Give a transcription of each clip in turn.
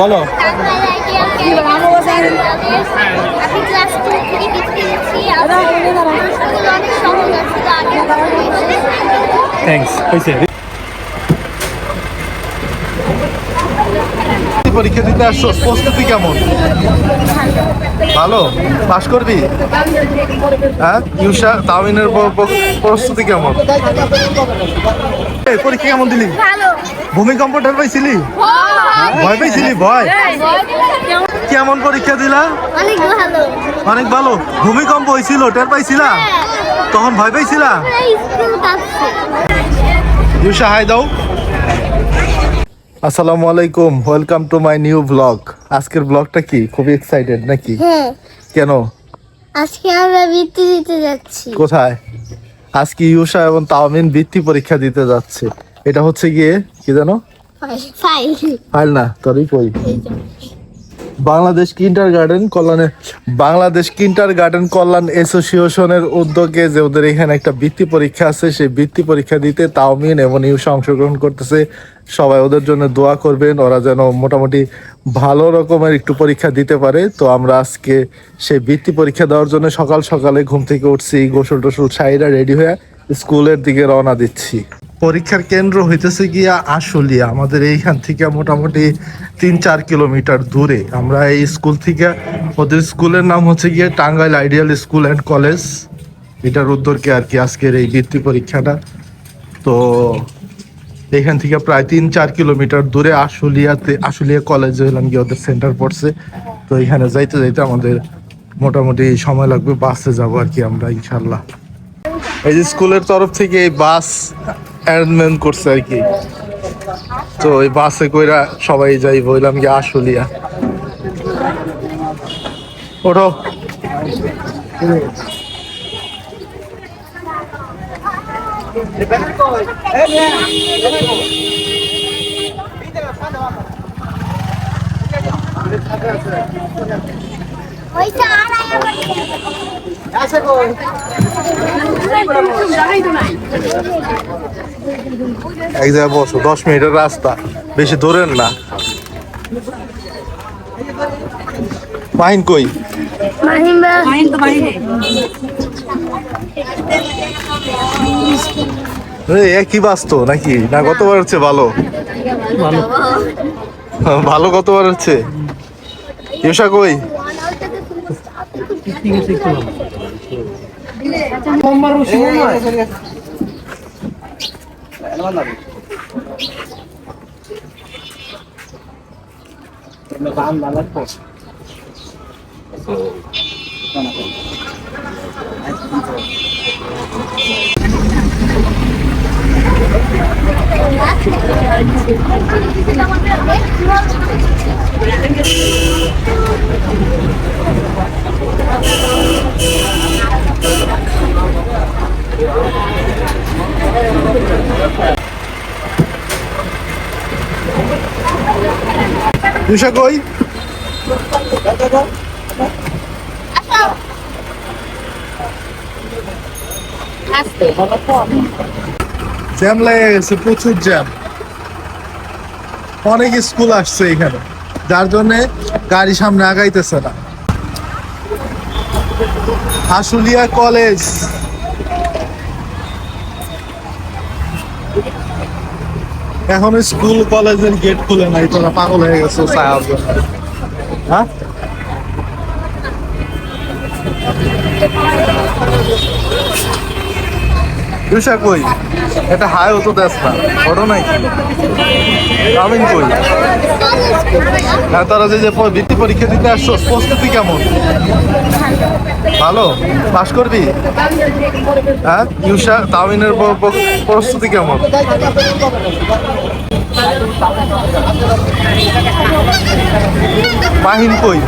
বলো। থ্যাংকস হয়েছে। পরীক্ষা দিতে আসছো প্রস্তুতি কেমন? ভালো? পাশ করবি? হ্যাঁ? ইউসা তামিনের প- প্রস্তুতি কেমন? পরীক্ষা কেমন দিলি? ভূমিকম্প টের পাইছিলি? ভয়। পাইছিলি? ভয়? কেমন পরীক্ষা দিলা? অনেক ভালো। ভূমিকম্প হয়েছিল টের পাইছিলা? তখন ভয় পাইছিলা? ইউসা হাই দাও। আসসালামু আলাইকুম। Welcome to my new blog. আজকের ব্লগটা কি? খুবই এক্সাইটেড নাকি? হ্যাঁ। কেন? আজকে আমরা বৃত্তি দিতে যাচ্ছি। কোথায়? আজকে ইউসা এবং তাওমিন বৃত্তি পরীক্ষা দিতে যাচ্ছে। এটা হচ্ছে গিয়ে কি জানো? ফাইল। ফাইল না তোরই কই? বাংলাদেশ কিন্টার গার্ডেন কল্যাণের বাংলাদেশ কিন্টার গার্ডেন কল্যাণ অ্যাসোসিয়েশনের উদ্যোগে যে ওদের এখানে একটা বৃত্তি পরীক্ষা আছে, সেই বৃত্তি পরীক্ষা দিতে তাওমিন এবং ইউসা অংশগ্রহণ করতেছে। সবাই ওদের জন্য দোয়া করবেন, ওরা যেন মোটামুটি ভালো রকমের একটু পরীক্ষা দিতে পারে। তো আমরা আজকে সেই বৃত্তি পরীক্ষা দেওয়ার জন্য সকাল সকালে ঘুম থেকে উঠছি গোসল টোসল সাইরা রেডি হয়ে স্কুলের দিকে রওনা দিচ্ছি। পরীক্ষার কেন্দ্র হইতেছে গিয়া আশুলিয়া। আমাদের এইখান থেকে মোটামুটি তিন চার কিলোমিটার দূরে। আমরা এই স্কুল থেকে, ওদের স্কুলের নাম হচ্ছে গিয়ে Tangail ideal school and college. এটার উদ্যোগে আর কি আজকের এই বৃত্তি পরীক্ষাটা? তো এখান থেকে প্রায় তিন চার কিলোমিটার দূরে আশুলিয়াতে, আশুলিয়া কলেজে হলাম গিয়ে ওদের সেন্টার পড়ছে। তো এখানে যাইতে যাইতে আমাদের মোটামুটি সময় লাগবে, বাসে যাব আর কি আমরা, ইনশাল্লাহ। এই যে স্কুলের তরফ থেকে এই বাস অ্যারেঞ্জমেন্ট করছে আর কি তো এই বাসে কইরা সবাই যাই বললাম কি আশুলিয়া ওঠো ওইটা আর এক জায়গায় বসো দশ মিনিটের রাস্তা। বেশি দূরের না। মাহিন কই? একই বাস তো নাকি? না কতবার হচ্ছে ভালো। ভালো। কতবার হচ্ছে। ইউসা কই? Yalan abi. Ramazan balas kok. Mana kok? Thank you. Jam লেগে প্রচুর জ্যাম। অনেক স্কুল আসছে এখানে, যার জন্য গাড়ি সামনে আগাইতেছে না। আশুলিয়া কলেজ। এখনও স্কুল, কলেজের গেট খুলে নাই, তোরা পাগল হয়ে গেছো হ্যাঁ? কই? এটা হাই হতো দেশ না ওটা নাই? আমিন কই? হ্যাঁ তারা যে যে বৃত্তি পরীক্ষা দিতে আসছো, প্রস্তুতি কেমন? ভালো? পাস করবি? হ্যাঁ? ইউসা তামিনের প্রস্তুতি কেমন? মাহিন কই?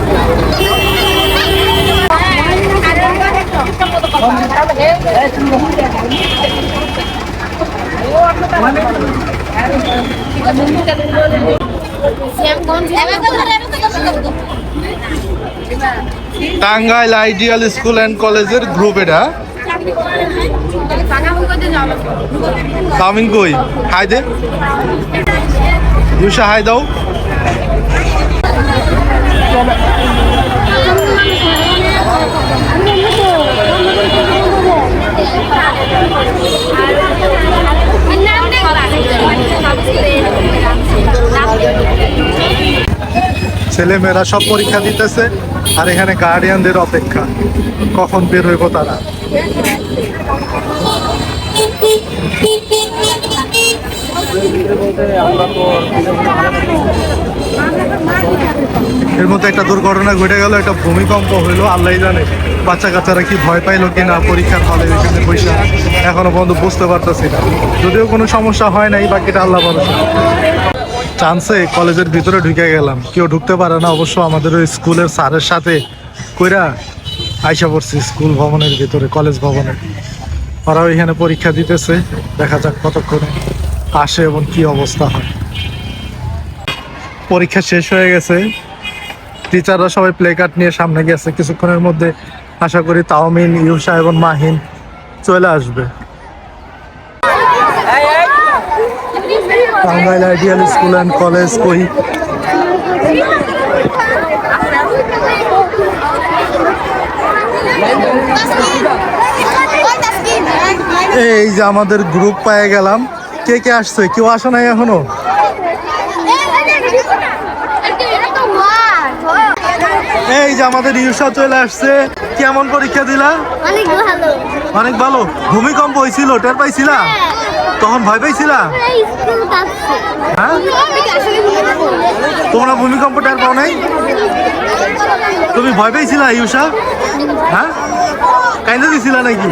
টাঙ্গাইল আইডিয়াল স্কুল অ্যান্ড কলেজের গ্রুপ এটা। তামিন কই? হাই দে। ইউসা হাই দাও। ছেলে মেয়েরা সব পরীক্ষা দিতেছে, আর এখানে গার্ডিয়ানদের অপেক্ষা। কখন বের হইব তারা? এর মধ্যে একটা দুর্ঘটনা ঘটে গেল, একটা ভূমিকম্প হইল, আল্লাহ জানে বাচ্চা কাচ্চারা কি ভয় পাইলো কিনা, পরীক্ষার হলে এখানে পয়সা এখনও পর্যন্ত বুঝতে পারতেছি না। যদিও কোনো সমস্যা হয় নাই, বাকিটা আল্লাহ ভরসা। চান্সে কলেজের ভিতরে ঢুকে গেলাম। কেউ ঢুকতে পারে না, অবশ্য আমাদের ওই স্কুলের স্যারের সাথে কইরা আইসা পড়ছি স্কুল ভবনের ভিতরে, কলেজ ভবনে। ওরাও এখানে পরীক্ষা দিতেছে, দেখা যাক কতক্ষণে আসে এবং কি অবস্থা হয়। পরীক্ষা শেষ হয়ে গেছে। টিচাররা সবাই প্লে কার্ড নিয়ে সামনে গেছে। কিছুক্ষণের মধ্যে আশা করি তাওমিন, ইউসা এবং মাহিন চলে আসবে। Tangail ideal school and college কই? এই যে আমাদের গ্রুপ পেয়ে গেলাম। কে কে আসছে? কেউ আসে নাই এখনও? এই যে আমাদের ইউসা চলে আসছে। কেমন পরীক্ষা দিলা? অনেক ভালো। অনেক ভালো। ভূমিকম্প হয়েছিল টের পাইছিলা? তখন ভয় স্কুল হ্যাঁ? তোমরা ভূমিকম্প পাও নাই? তুমি ভয় পাইছিলা ইউসা? হ্যাঁ? কাইন্দা দিছিলা নাকি?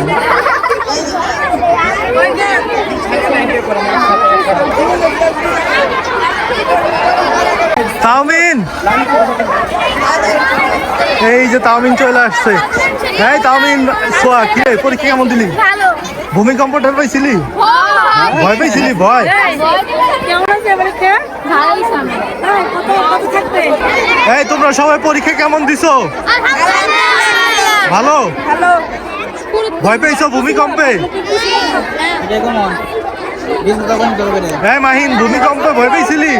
তাওমিন! এই যে তাওমিন চলে আসছে। এই তাওমিন, সোয়া কি পরীক্ষা কেমন দিলি? ভালো ভূমিকম্প টের পাইছিলি? ভয় পাইছিলি? ভয়? এই তোমরা সবাই পরীক্ষা কেমন দিছো? ভালো? ভয় পেয়েছ ভূমিকম্পে? হ্যাঁ মাহিন ভূমিকম্পে ভয় পেয়েছিলি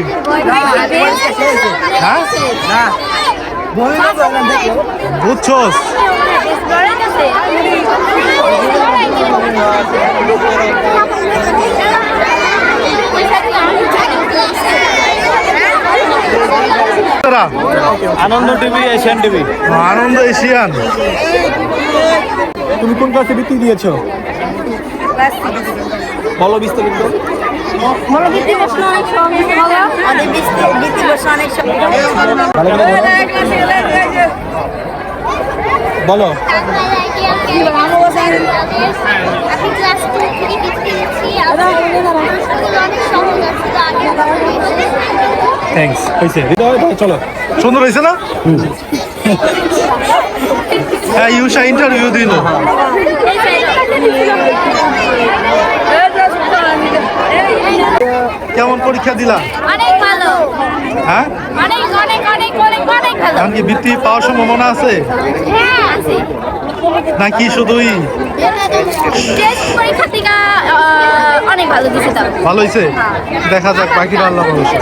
হ্যাঁ? বুঝছোস? Ananda TV Asian TV. Ananda Asian. তুমি কোন ক্লাসে বৃত্তি দিয়েছ? বলো বিস্তারিত। বলো। বৃত্তি প্রশ্ন অনেক সহজ বলো আমাদের বৃত্তি প্রশ্ন অনেক ভালো বলো। হয়েছে চলো। সুন্দর হয়েছে না? হ্যাঁ ইউসা ইন্টারভিউ দিল। কেমন পরীক্ষা দিলা? অনেক ভালো। হ্যাঁ? অনেক অনেক অনেক অনেক অনেক ভালো। এমনকি বৃত্তি পাওয়ার সম্ভাবনা আছে? হ্যাঁ আছে। নাকি শুধুই? টেস্ট পরীক্ষা থেকে অনেক ভালো দিছে তাও। ভালো হয়েছে দেখা যাক বাকিটা আল্লাহ ভরসা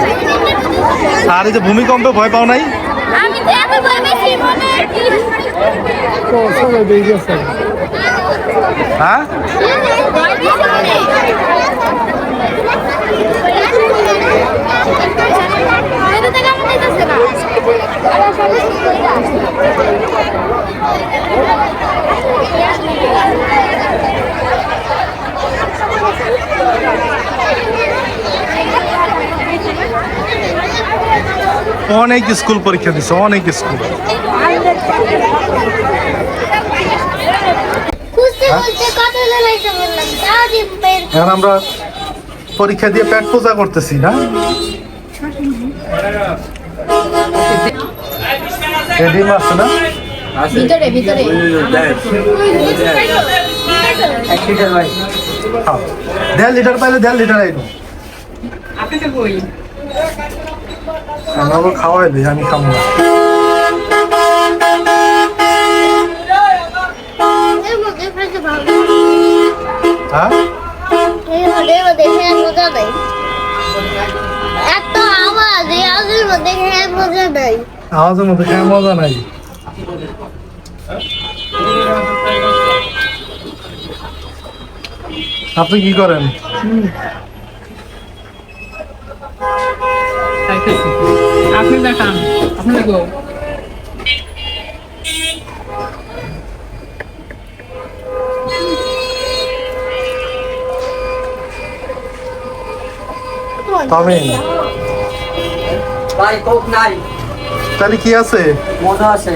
আর এই যে ভূমিকম্পে ভয় পাও নাই? আমি তো এত ভয় পেয়েছি মনে হয় কি মনে এটা তো কেমন দিতেছে না অনেক স্কুল পরীক্ষা দিছে অনেক স্কুল। এখন আমরা পরীক্ষা দিয়ে পেট পূজা করতেছি না? ডিম আছে না? ভিতরে ভিতরে। খাও। দেড় লিটার পাইলে দেড় লিটার আইব। আমাকে খাওয়াই দিই আমি খাব না। হ্যাঁ? মধ্যে খেয়ে মজা নেই। আওয়াজের মধ্যে কেমন মজা নাই। আপনি কি করেন? আপনি দেখান আপনি দেখো। ভাই কোক নাই। তাহলে কি আছে? মজা আছে।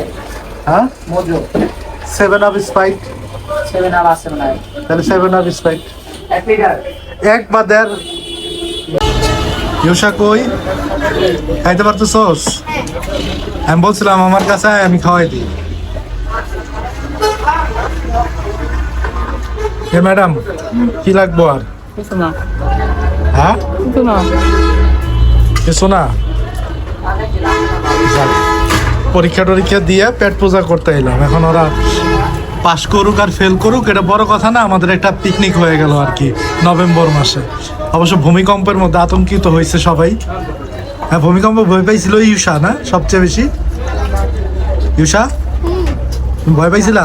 হ্যাঁ? Maaza. Seven up Sprite seven up আছে নাই তাহলে সেভেন আপ স্পাইট এক লিটার। এক বা দেড় ইউসা কই? খাইতে পারতেছস? আমি বলছিলাম আমার কাছে আমি খাওয়াই দিই। হে ম্যাডাম কি লাগবো আর? কিছু না। হ্যাঁ? কিছু না। না? পরীক্ষা টরীক্ষা দিয়ে পেট পূজা করতে এলাম। এখন ওরা পাস করুক আর ফেল করুক, এটা বড় কথা না, আমাদের একটা পিকনিক হয়ে গেল আর কি, নভেম্বর মাসে। অবশ্য ভূমিকম্পের মধ্যে আতঙ্কিত হয়েছে সবাই। হ্যাঁ ভূমিকম্প ভয় পাইছিল ইউষা না? সবচেয়ে বেশি? ইউষা ভয় পাইছিলা?